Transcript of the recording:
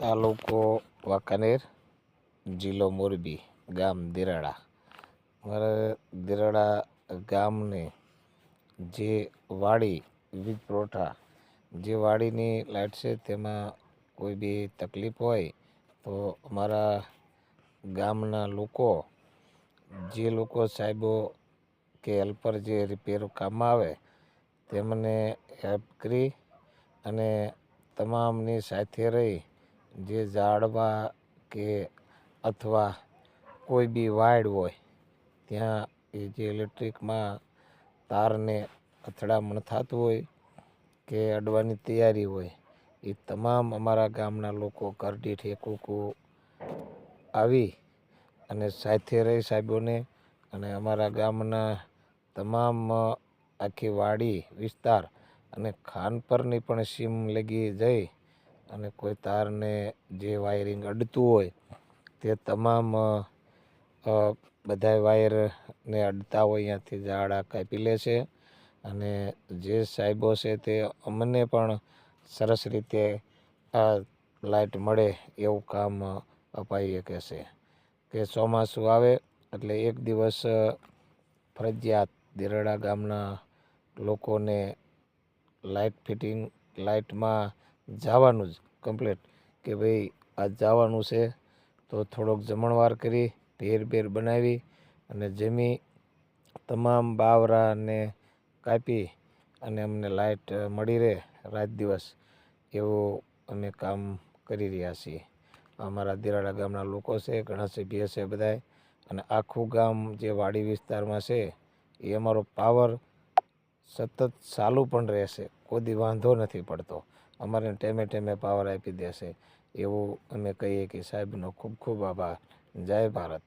તાલુકો વાંકાનેર, જિલ્લો મોરબી, ગામ દિરાડા મારે દિરાડા ગામની જે વાડી, વીજ પુરવઠા, જે વાડીની લાઇટ છે તેમાં કોઈ બી તકલીફ હોય તો અમારા ગામના લોકો, જે લોકો સાહેબો કે હેલ્પર જે રિપેર કામમાં આવે, તેમને હેલ્પ કરી અને તમામની સાથે રહી જે ઝાડવા કે અથવા કોઈ બી વાડ હોય, ત્યાં એ જે ઇલેક્ટ્રિકમાં તારને અથડામણ થતું હોય કે અડવાની તૈયારી હોય, એ તમામ અમારા ગામના લોકો કરડીઠ એકુકુ આવી અને સાથે રહી સાહેબોને અને અમારા ગામના તમામ આખી વાડી વિસ્તાર અને ખાનપરની પણ સીમ લગી જઈ અને કોઈ તારને જે વાયરિંગ અડતું હોય, તે તમામ બધાય વાયરને અડતા હોય અહીંયાથી ઝાડા કાપી લે છે. અને જે સાહેબો છે તે અમને પણ સરસ રીતે આ લાઇટ મળે એવું કામ અપાઈ શકે છે. કે ચોમાસું આવે એટલે એક દિવસ ફરજિયાત દેરડા ગામના લોકોને લાઇટ ફિટિંગ લાઇટમાં જવાનું જ કમ્પ્લેટ કે ભાઈ આ જવાનું છે, તો થોડોક જમણવાર કરી, ભેર ભેર બનાવી અને જમી તમામ બાવરાને કાપી અને અમને લાઇટ મળી રહે રાત દિવસ એવું અમે કામ કરી રહ્યા છીએ. અમારા દિરાડા ગામના લોકો છે, ઘણા સભ્ય છે બધાય અને આખું ગામ જે વાડી વિસ્તારમાં છે, એ અમારો પાવર સતત ચાલુ પણ રહેશે, કોઈ વાંધો નથી પડતો. અમારે ટેમે ટેમે પાવર આપી દેશે. એવું અમે કહીએ કે સાહેબનો ખૂબ ખૂબ આભાર. જય ભારત.